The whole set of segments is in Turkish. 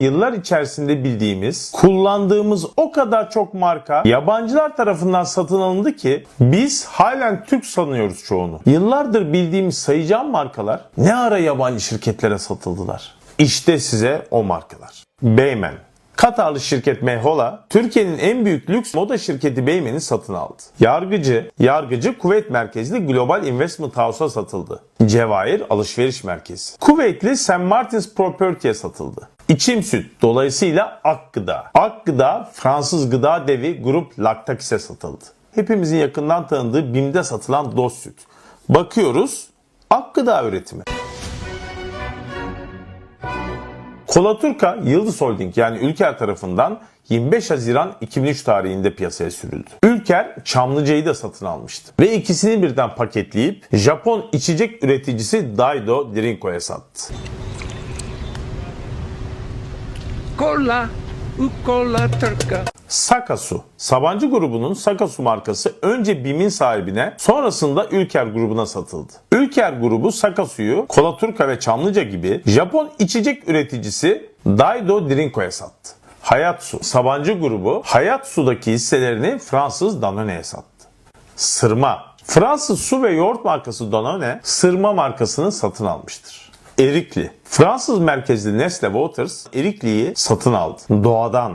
Yıllar içerisinde bildiğimiz, kullandığımız o kadar çok marka yabancılar tarafından satın alındı ki biz halen Türk sanıyoruz çoğunu. Yıllardır bildiğimiz sayacağım markalar ne ara yabancı şirketlere satıldılar? İşte size o markalar. Beymen, Katarlı şirket Mehola, Türkiye'nin en büyük lüks moda şirketi Beymen'i satın aldı. Yargıcı, Yargıcı Kuveyt merkezli Global Investment House'a satıldı. Cevahir Alışveriş Merkezi. Kuveytli St. Martin's Property'ye satıldı. İçim süt dolayısıyla Ak Gıda. Ak Gıda Fransız gıda devi Grup Lactax'e satıldı. Hepimizin yakından tanıdığı BİM'de satılan dost süt. Bakıyoruz Ak Gıda üretimi. Kolaturka Yıldız Holding yani Ülker tarafından 25 Haziran 2003 tarihinde piyasaya sürüldü. Ülker Çamlıca'yı da satın almıştı. Ve ikisini birden paketleyip Japon içecek üreticisi Daido Drinko'ya sattı. Cola, u cola turca. Sakasu. Sabancı grubunun Sakasu markası önce BİM'in sahibine sonrasında Ülker grubuna satıldı. Ülker grubu Sakasu'yu Kolaturka ve Çamlıca gibi Japon içecek üreticisi Daido Drinko'ya sattı. Hayatsu. Sabancı grubu Hayatsu'daki hisselerini Fransız Danone'ye sattı. Sırma. Fransız su ve yoğurt markası Danone, Sırma markasını satın almıştır. Erikli. Fransız merkezli Nestle Waters Erikli'yi satın aldı. Doğadan.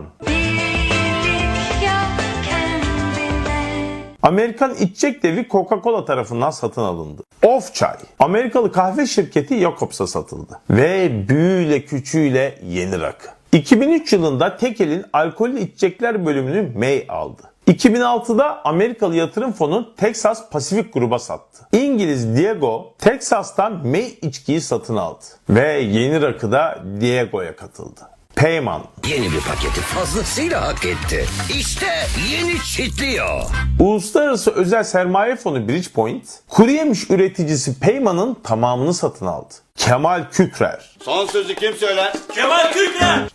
Amerikan içecek devi Coca-Cola tarafından satın alındı. Of Çay, Amerikalı kahve şirketi Jacobs'a satıldı. Ve büyüyle küçüğüyle yeni rakı. 2003 yılında Tekel'in alkollü içecekler bölümünü May aldı. 2006'da Amerikalı yatırım fonu Texas Pacific Gruba sattı. İngiliz Diego, Texas'tan May içkiyi satın aldı. Ve yeni rakı da Diego'ya katıldı. Peyman, Yeni bir paketi fazlasıyla hak etti. İşte yeni çitliyor. Uluslararası Özel Sermaye Fonu Bridgepoint, kuru yemiş üreticisi Peyman'ın tamamını satın aldı. Kemal Kükrer, Son sözü kim söyler?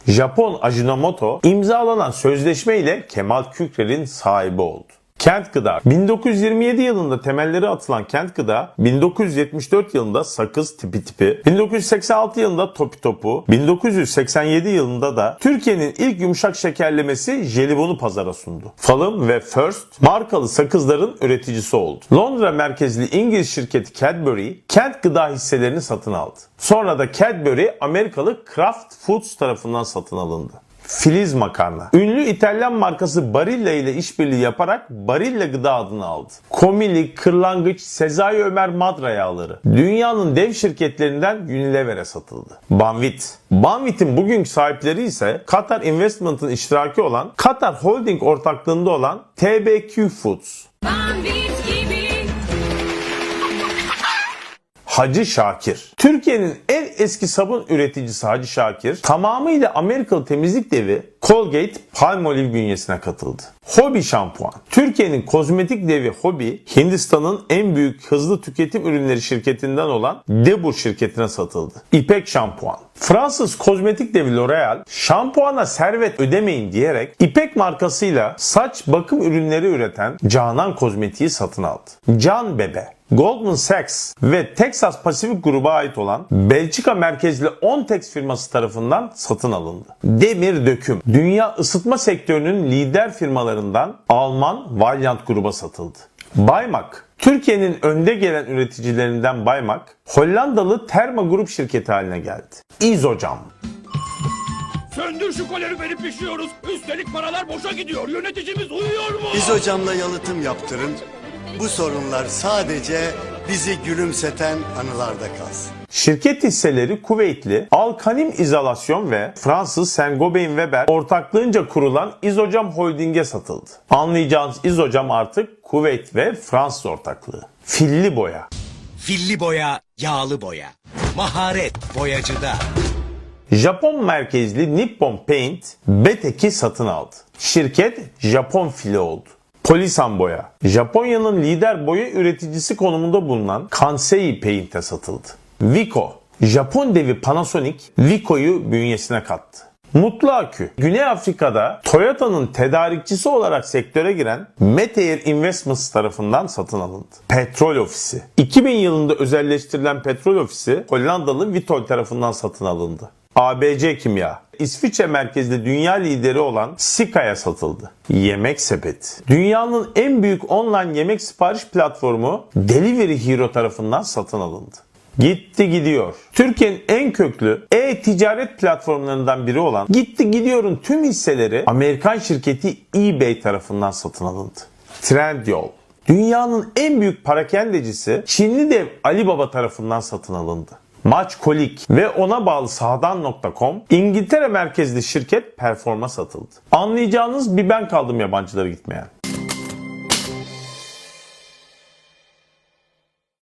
Japon Ajinomoto imzalanan sözleşme ile Kemal Kükrer'in sahibi oldu. Kent Gıda 1927 yılında temelleri atılan Kent Gıda 1974 yılında sakız tipi tipi 1986 yılında topi topu 1987 yılında da Türkiye'nin ilk yumuşak şekerlemesi jelibonu pazara sundu. Falım ve First markalı sakızların üreticisi oldu. Londra merkezli İngiliz şirketi Cadbury Kent Gıda hisselerini satın aldı. Sonra da Cadbury Amerikalı Kraft Foods tarafından satın alındı. Filiz makarna. Ünlü İtalyan markası Barilla ile işbirliği yaparak Barilla gıda adını aldı. Komili, Kırlangıç, Sezai Ömer Madra yağları. Dünyanın dev şirketlerinden Unilever'e satıldı. Banvit. Banvit'in bugünkü sahipleri ise Qatar Investment'ın iştiraki olan Qatar Holding ortaklığında olan TBQ Foods. Hacı Şakir. Türkiye'nin en eski sabun üreticisi Hacı Şakir tamamıyla Amerikalı temizlik devi Colgate Palmolive bünyesine katıldı. Hobby şampuan. Türkiye'nin kozmetik devi Hobby, Hindistan'ın en büyük hızlı tüketim ürünleri şirketinden olan Debur şirketine satıldı. İpek şampuan. Fransız kozmetik devi L'Oreal, şampuana servet ödemeyin diyerek İpek markasıyla saç bakım ürünleri üreten Canan Kozmetik'i satın aldı. Can Bebe. Goldman Sachs ve Texas Pacific gruba ait olan Belçika merkezli Ontex firması tarafından satın alındı. Demir Döküm, dünya ısıtma sektörünün lider firmalarından Alman Valiant gruba satıldı. Baymak, Türkiye'nin önde gelen üreticilerinden Baymak, Hollandalı Terma Grup şirketi haline geldi. İzocam, Söndür şu kaloriferi pişiyoruz. Üstelik paralar boşa gidiyor. Yöneticimiz uyuyor mu? Biz hocamla yalıtım yaptırın. Bu sorunlar sadece bizi gülümseten anılarda kalsın. Şirket hisseleri Kuveytli Alkanim İzolasyon ve Fransız Saint-Gobain Weber ortaklığınca kurulan İzocam Holding'e satıldı. Anlayacağınız İzocam artık Kuveyt ve Fransız ortaklığı. Filli boya. Filli boya, yağlı boya. Maharet boyacıda. Japon merkezli Nippon Paint Betek'i satın aldı. Şirket Japon fili oldu. Polisan Boya. Japonya'nın lider boya üreticisi konumunda bulunan Kansei Paint'e satıldı. Vico. Japon devi Panasonic Vico'yu bünyesine kattı. Mutlu Akü. Güney Afrika'da Toyota'nın tedarikçisi olarak sektöre giren Meteor Investments tarafından satın alındı. Petrol Ofisi. 2000 yılında özelleştirilen Petrol Ofisi Hollandalı Vitol tarafından satın alındı. ABC Kimya. İsviçre merkezli dünya lideri olan Sika'ya satıldı. Yemek sepeti. Dünyanın en büyük online yemek sipariş platformu Delivery Hero tarafından satın alındı. Gitti gidiyor. Türkiye'nin en köklü e-ticaret platformlarından biri olan Gitti Gidiyor'un tüm hisseleri Amerikan şirketi eBay tarafından satın alındı. Trendyol. Dünyanın en büyük parakendecisi Çinli dev Alibaba tarafından satın alındı. Maçkolik ve ona bağlı sağdan.com İngiltere merkezli şirket Perform'a satıldı. Anlayacağınız bir ben kaldım yabancılara gitmeyen.